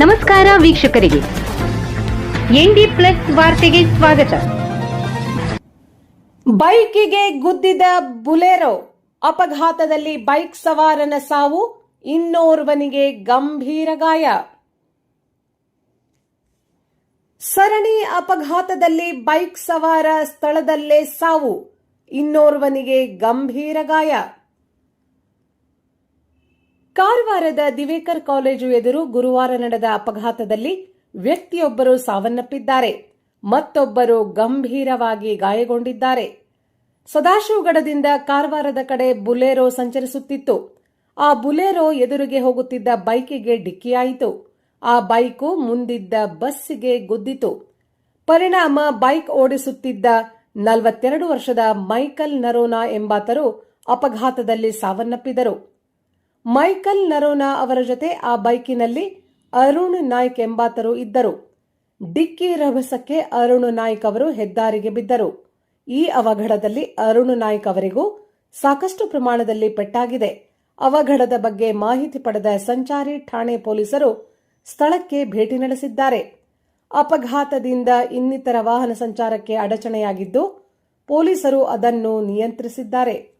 ನಮಸ್ಕಾರ ವೀಕ್ಷಕರಿಗೆ. ND plus ವಾರ್ತೆಗೆ ಸ್ವಾಗತ. ಬೈಕಿಗೆ ಗುದ್ದಿದ ಬುಲೆರೋ. ಅಪಘಾತದಲ್ಲಿ ಬೈಕ್ ಸವಾರನ ಸಾವು ಇನ್ನೋರ್ವನಿಗೆ ಗಂಭೀರ ಗಾಯ. ಸರಣಿ ಅಪಘಾತದಲ್ಲಿ ಬೈಕ್ ಸವಾರ ಸ್ಥಳದಲ್ಲೇ ಸಾವು ಇನ್ನೋರ್ವನಿಗೆ ಗಂಭೀರ ಗಾಯ. ಕಾರವಾರದ ದಿವೇಕರ್ ಕಾಲೇಜು ಎದುರು ಗುರುವಾರ ನಡೆದ ಅಪಘಾತದಲ್ಲಿ ವ್ಯಕ್ತಿಯೊಬ್ಬರು ಸಾವನ್ನಪ್ಪಿದ್ದಾರೆ. ಮತ್ತೊಬ್ಬರು ಗಂಭೀರವಾಗಿ ಗಾಯಗೊಂಡಿದ್ದಾರೆ. ಸದಾಶಿವಗಡದಿಂದ ಕಾರವಾರದ ಕಡೆ ಬುಲೆರೋ ಸಂಚರಿಸುತ್ತಿತ್ತು. ಆ ಬುಲೆರೋ ಎದುರಿಗೆ ಹೋಗುತ್ತಿದ್ದ ಬೈಕಿಗೆ ಡಿಕ್ಕಿಯಾಯಿತು. ಆ ಬೈಕು ಮುಂದಿದ್ದ ಬಸ್ಸಿಗೆ ಗುದ್ದಿತು. ಪರಿಣಾಮ ಬೈಕ್ ಓಡಿಸುತ್ತಿದ್ದ ನಲವತ್ತೆರಡು ವರ್ಷದ ಮೈಕಲ್ ನರೋನಾ ಎಂಬಾತರು ಅಪಘಾತದಲ್ಲಿ ಸಾವನ್ನಪ್ಪಿದರು. ಮೈಕಲ್ ನರೋನಾ ಅವರ ಜೊತೆ ಆ ಬೈಕಿನಲ್ಲಿ ಅರುಣ್ ನಾಯ್ಕ್ ಎಂಬಾತರು ಇದ್ದರು. ಡಿಕ್ಕಿ ರಭಸಕ್ಕೆ ಅರುಣ್ ನಾಯ್ಕ್ ಅವರು ಹೆದ್ದಾರಿಗೆ ಬಿದ್ದರು. ಈ ಅವಘಡದಲ್ಲಿ ಅರುಣ್ ನಾಯ್ಕ್ ಅವರಿಗೂ ಸಾಕಷ್ಟು ಪ್ರಮಾಣದಲ್ಲಿ ಪೆಟ್ಟಾಗಿದೆ. ಅವಘಡದ ಬಗ್ಗೆ ಮಾಹಿತಿ ಪಡೆದ ಸಂಚಾರಿ ಠಾಣೆ ಪೊಲೀಸರು ಸ್ಥಳಕ್ಕೆ ಭೇಟಿ ನಡೆಸಿದ್ದಾರೆ. ಅಪಘಾತದಿಂದ ಇನ್ನಿತರ ವಾಹನ ಸಂಚಾರಕ್ಕೆ ಅಡಚಣೆಯಾಗಿದ್ದು ಪೊಲೀಸರು ಅದನ್ನು ನಿಯಂತ್ರಿಸಿದ್ದಾರೆ.